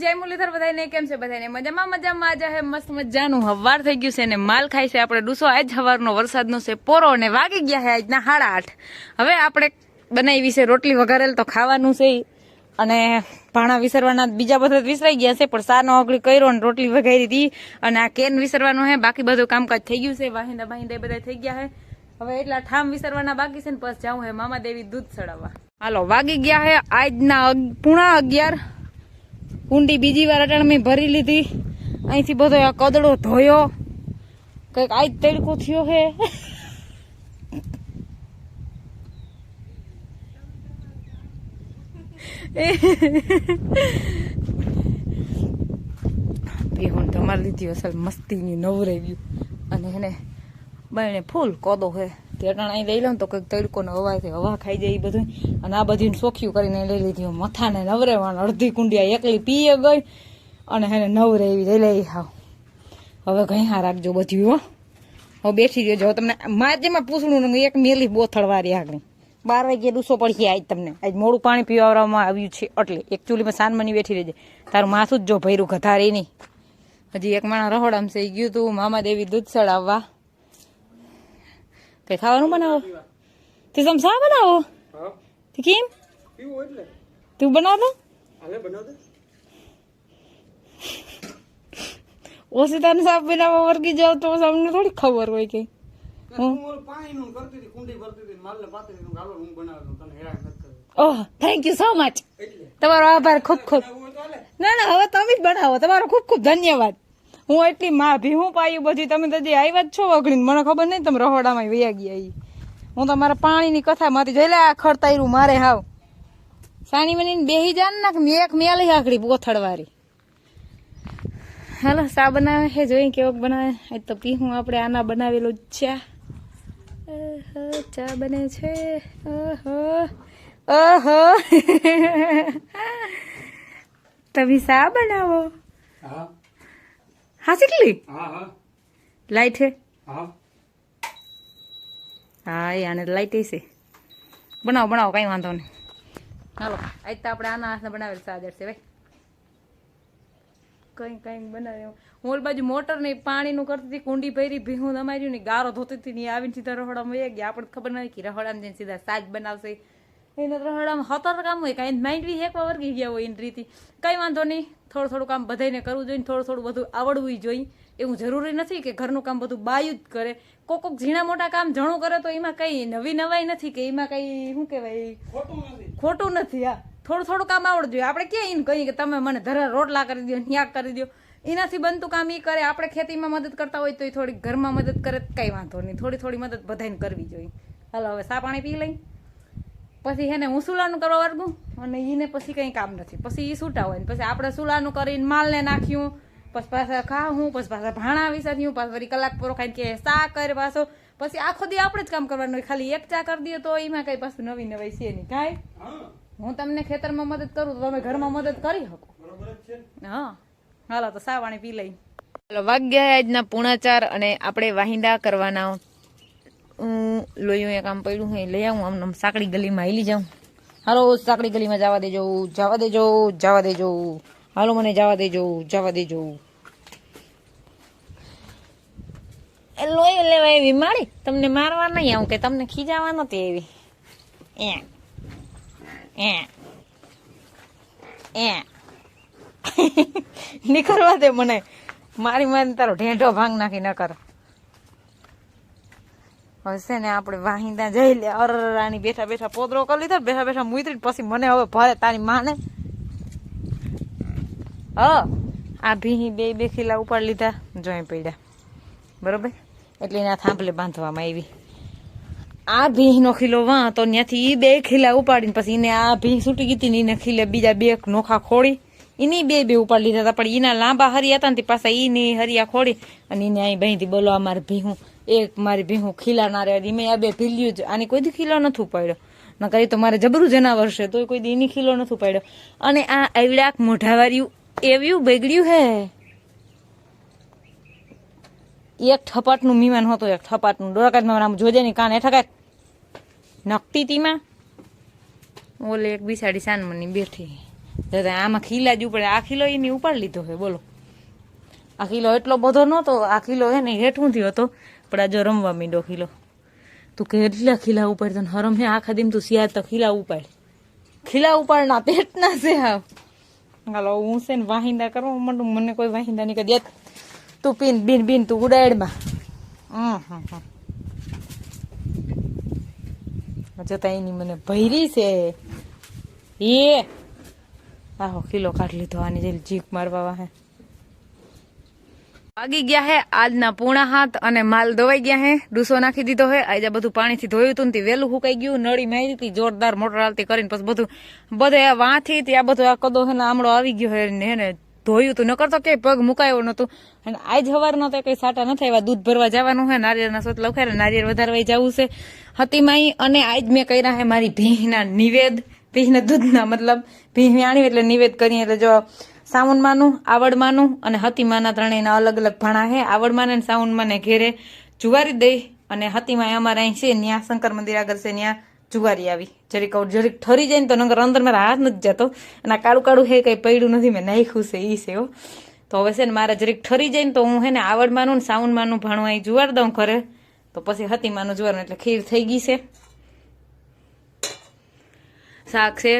જય મુરલીધર બધાને કેમ છે? બધાને મજામાં? મજામાં આજે હે, મસ્ત મજાનું હવાર થઈ ગયું છે અને માલ ખાય છે આપણે ડૂસો. આજ હવારનો વરસાદનો છે પોરો અને વાગી ગયા છે આજના સાડા આઠ. હવે આપણે બનાવી છે રોટલી વઘારેલ તો ખાવાનું છે અને ભાણા વિસરવાના બીજા બધા વિસરાઈ ગયા છે, પણ સાનો ઓગળી કર્યો અને રોટલી વઘારી હતી. અને આ કેન વિસરવાનું છે બાકી બધું કામકાજ થઈ ગયું છે. વાહિંદા બાહિંદા બધા થઈ ગયા છે હવે એટલા ઠામ વિસરવાના બાકી છે ને પછી જાઉં હે મામા દેવી દૂધ ચડાવવા. હાલો, વાગી ગયા છે આજના પૂણા અગિયાર. કુંડી બીજી વાર અટાણ મેં ભરી લીધી. અહીંથી બધો આ કદડો ધોયો. કંઈક આજ તડકો થયો હે. તમારે લીધી, અસલ મસ્તીની નવરાવ્યું. અને એને બને ફૂલ કોદો હે. તે અહીં લઈ લઉં તો કંઈક તડકોનો હવા હવા ખાઈ જાય એ બધું અને આ બધી સોખ્યું કરીને લઈ લીધી. મથાને નવરેવાનું અડધી કુંડિયા એકલી પીએ ગઈ અને એને નવરે એવી લઈ લઈ આવ. હવે હા રાખજો બધું હો. હવે બેઠી જો તમને માજેમાં પૂછડું ને એક મેલી બોથળ વારી આગળ. બાર વાગ્યે ડૂસો પડશે આજ તમને. આજ મોડું પાણી પીવાવવામાં આવ્યું છે. એટલે એક ચૂલીમાં સાનમની બેઠી રહેજે. તારું માથું જ જો ભૈરું ઘધારે નહીં હજી એક માણા રહોડામ છે. ગયું તું મામા દેવી દૂધ ચડાવવા કઈ ખાવાનું બનાવો? તે શા બનાવો? તે કેમ? તું બનાવ દો. ઓછી તને સાપ બનાવવા વર્ગી જાવ તો અમને થોડી ખબર હોય કે. Oh thank you so much તમારો આભાર ખૂબ ખૂબ. ના ના હવે તમે જ બનાવો. તમારો ખૂબ ખૂબ ધન્યવાદ. હું એટલી માં ભીહું પાયું બધી? તમે તો જે આવ્યા જ છો વગડીને. મને ખબર નહીં તમે રહોડામાં વૈયા ગયા એ હું તમારા પાણીની કથામાંથી જોઈ લે, આ ખડતાયરું મારે હાવ. સાણી બનીને બેહી જાન ના મેં એક મેલી આકડી પોથળવારી હાલો, સા બનાવે છે જોઈ કેવોક બનાવે. આજ તો પીહું આપણે આના બનાવેલું જ ચા ચા બને છે. ઓહો ઓહો તમે સા બનાવો? હા. શીખલી લાઈટ છે? હા. એ આને લાઈટ છે. બનાવો બનાવો કઈ વાંધો નહીં. ચાલો આજ તો આપણે આના હાથને બનાવેલ સાજર છે ભાઈ. કઈ કઈ બનાવે હું ઓલ બાજુ મોટર ને પાણીનું કરતી હતી કુંડી ભરી ભીહું દમાર્યું ને ગારો ધોતી હતી ને આવીને સીધા રહોડામાં વયા ગયા. આપણે ખબર નથી કે રહોડામાં જઈને સીધા સાજ બનાવશે. એને રહોડામાં હતર કામ હોય કાંઈ માઇન્ડ બી હેકવા વર્ગી ગયા હોય એની રીતે. કંઈ વાંધો નહીં થોડું થોડું કામ બધાને કરવું જોઈએ થોડું થોડું બધું આવડવું જોઈએ. એવું જરૂરી નથી કે ઘરનું કામ બધું બાયું જ કરે. કોક કોક ઝીણા મોટા કામ જણું કરે તો એમાં કંઈ નવી નવાઈ નથી કે એમાં કંઈ શું કહેવાય ખોટું નથી. હા. થોડું થોડું કામ આવડવું જોઈએ આપણે ક્યાં એને કહીએ કે તમે મને ધરા રોટલા કરી દો ન્યાક કરી દો એનાથી બનતું કામ એ કરે. આપણે ખેતીમાં મદદ કરતા હોય તો એ થોડી ઘરમાં મદદ કરે કંઈ વાંધો નહીં. થોડી થોડી મદદ બધાને કરવી જોઈએ. હાલો હવે સા પાણી પી લઈ? પછી એને હું સુલાનું કરવા વર્ગું અને એને પછી કંઈ કામ નથી. પછી એ છૂટા હોય ને પછી આપણે સુલાનું કરીને માલને નાખ્યું પછી પાછા ખાવું પછી પાછા ભાણા વિસાર્યું પાછા વળી કલાક પૂરો ખાઈને કે સા કરે પાછો. પછી આખો દી આપણે જ કામ કરવાનું હોય. ખાલી એક ચા કરી દઈએ તો એમાં કઈ પાછું નવી નવી છે નહીં. કાંઈ? હું. તમને ખેતરમાં મદદ કરું તો તમે ઘરમાં મદદ કરી શકો. હા. હાલો તો સાવાણી પી લઈ. વાગ્યા આજના પૂણા ચાર અને આપણે વાહિંદા કરવાના લોહીયું એક આમ પડ્યું હોય લઈ આવું, આમ સાકડી ગલીમાં હાલી જાઉં. હાલો, સાંકડી ગલીમાં જવા દેજો જવા દેજો જવા દેજો. હાલો, મને જવા દેજો જવા દેજો. લોહી લેવા એવી મારી? તમને મારવા નહીં આવું કે તમને ખીજાવા નથી એવી એ એ નીકળવા દે મને. મારી મારી તારો ઢેંઢો ભાંગ નાખી ન કર. હવે ને આપણે વાહિંદા જઈ લે, અરરાની બેઠા બેઠા પોદરો કરી લીધો બેઠા બેઠા મુતરી પછી મને હવે ભરે તારી માને. હ, આ ભીહી બે બે ખીલા ઉપાડી લીધા, જોઈ પડ્યા. બરોબર? એટલે એના થાંભલે બાંધવામાં આવી. આ ભીંનો ખીલો વાં તો ત્યાંથી એ બે ખીલા ઉપાડીને પછી એને આ ભીં છૂટી ગઈ હતી ને એને ખીલે બીજા બે નોખા ખોડી એની બે બે ઉપાડી લીધા હતા, પણ એના લાંબા હરિયા હતા ને પાછા એની હરિયા ખોડી અને એને અહીં બહીથી બોલો, અમારે ભીહું એક મારી ભેહું ખીલા ના રહે મેં આ બે ભીલ્યું જ. આની કોઈ દી ખીલો નથી ઉપાડ્યો ન કરી તો મારે જબરું જનાવર છે તો કોઈ દીની ખીલો નથી ઉપાડ્યો અને આ એવડાક મોઢાવાળ્યું એવ્યું બગડ્યું હે. એક થપાટનું મીમાન હતો, એક થપાટનું. ડોરકાજમાં આમ જોજે ની કાન કાંઈક નકતી તીમાં. ઓલે એક બિસાડી સાનમની બેઠી. દાદા, આમાં ખીલા જ ઉપડે. આ ખીલો એની ઉપાડી લીધો હે, બોલો. આ કિલો એટલો બધો નહોતો, આ કિલો હે ને થયો હતો. પણ જો રમવા માંડ્યો કિલો તું કેટલા ખીલા ઉપાડ તને હરમ હે, આખા દિન તું શિયાળ તો ખીલા ઉપાડ. ખીલા ઉપાડના પેટના છે હાવ હાલો, હું છે ને વાહિંદા કરવા માંડું, મને કોઈ વાહિંદા નહીં કરી તું પીન, બીન બીન, તું ઉડાડમાં. હમ હમ હમ. જતા એની મને ભૈરી છે. એ. આહો, ખીલો કાઢ લીધો, આની જેલ જીક મારવા વાહે. વાગી ગયા હે, આજના પૂણા હાથ અને માલ ધોવાઈ ગયા હે. ડૂસો નાખી દીધો હે, આજે બધું પાણીથી ધોયું હતું ને વહેલું સુકાઈ ગયું, નળી મારી હતી, જોરદાર મોટર હાલતી કરીને પછી બધું, બધે વાંથી ત્યાં બધું આ કદો હે આમળો આવી ગયો હે ને એને ધોયું હતું નકર તો કઈ પગ મુકાયો નતું અને આજ હવાર તો કઈ સાટા નથી આવ્યા. દૂધ ભરવા જવાનું હે, નારિયેળના સોત લખાય નારિયેળ વધારવા જવું છે. હતી માઈ અને આજ મેં કર્યા હે મારી ભીંના નિવેદ. ભીહના દૂધના, મતલબ ભીહ આણી એટલે નિવેદ કરીએ. એટલે જો સાવનમાનું આવડમાનું અને હતીમાના ત્રણેયના અલગ અલગ ભાણા હે. આવડમાને અને સાવનમાને ઘેરે જુવારી દઈ અને હતીમાં અમારે અહીં છે ત્યાં શંકર મંદિર આગળ છે ત્યાં જુવારી આવી. જરીક જરીક ઠરી જાય ને તો નગર અંદર મારા હાથ નથી જતો. અને આ કાળું કાળું હે, કંઈ પડ્યું નથી, મેં નાખ્યું છે એ છે હો. તો હવે છે ને મારા જરીક ઠરી જાય ને તો હું હે ને આવડમાનું ને સાવનમાનું ભાણું અહીં જુવાર દઉં ઘરે. તો પછી હતીમાનું જુવાર એટલે ખીર થઈ ગઈ છે. શાક છે.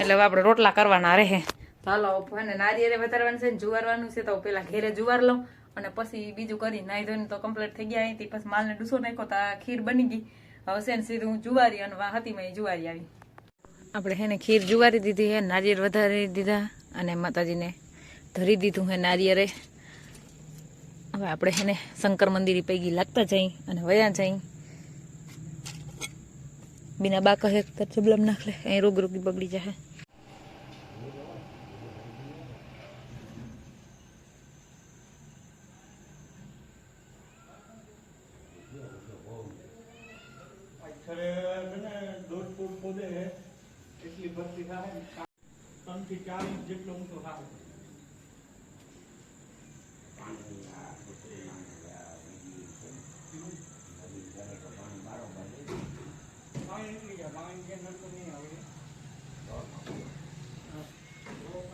એટલે આપણે રોટલા કરવાના રહે. ચાલો અને નારિયેરે વધારવાનું છે ને જુવારવાનું છે, તો પેલા ઘેરે જુવાર લઉં અને પછી બીજું કરી નાઈ ધોઈને તો કમ્પ્લીટ થઈ ગયા. અહીંથી પછી માલને ડૂસો નાખ્યો તો ખીર બની ગઈ. હવે છે ને સીધું જુવારી અને હતી હતીમાં જુવારી આવી. આપણે હે ને ખીર જુવારી દીધી હે નારિયેળ વધારી દીધા અને માતાજીને ધરી દીધું હે નારિયેરે હવે આપણે હે ને શંકર મંદિરે પૈકી લાગતા જઈ અને વયા જઈ. બિના બા કહે ચબલમ નાખ લે અહીં રોગ રોગી બગડી જાય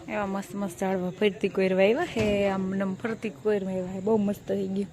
એવા મસ્ત મસ્ત ઝાડવા ફરતી કોઈરવા આવ્યા હે, આમ નમ ફરતી કોઈરવા આવ્યા બહુ મસ્ત થઈ ગયું.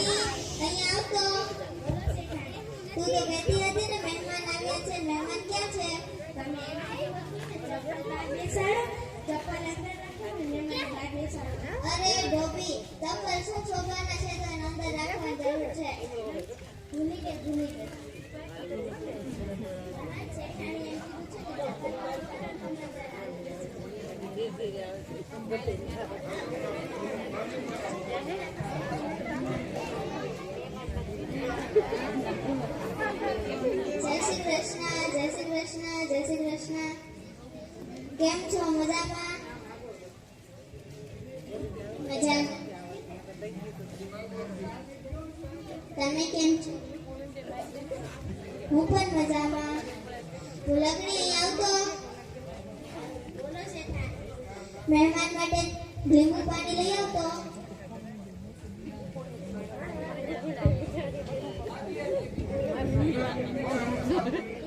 અરે ડોબી ચપ્પલ શું છોકરાના છે તો અંદર રાખવાની જરૂર છે તમે કેમ છો? હું પણ મજામાં. તું લગડી આવતો? મહેમાન માટે લીંબુ પાણી લઈ આવતો?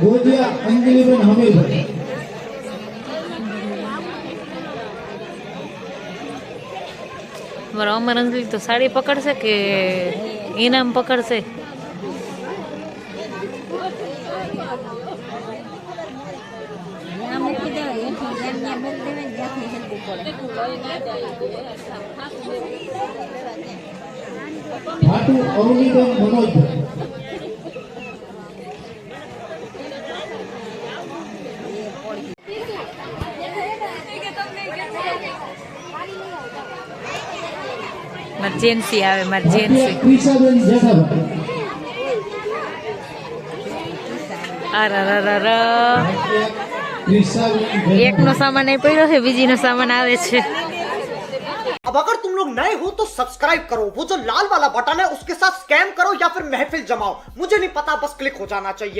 ગોજિયા અંજલિબેન હમીરભાઈ. મારા અમર અંજલિ તો સાડી પકડશે કે ઇનામ પકડશે? ભાટુ અવનીબેન મનોજભાઈ મારી જેન્સી આવે મારી જેન્સી ક્રિષાબેન જેઠાભાઈ અર ક્રિષાબેન એકનો સામાન અહીં પડ્યો છે બીજીનો સામાન આવે છે अब अगर तुम लोग नए हो तो सब्सक्राइब करो वो जो लाल वाला बटन है उसके साथ स्कैम करो या फिर महफिल जमाओ मुझे नहीं पता बस क्लिक हो जाना चाहिए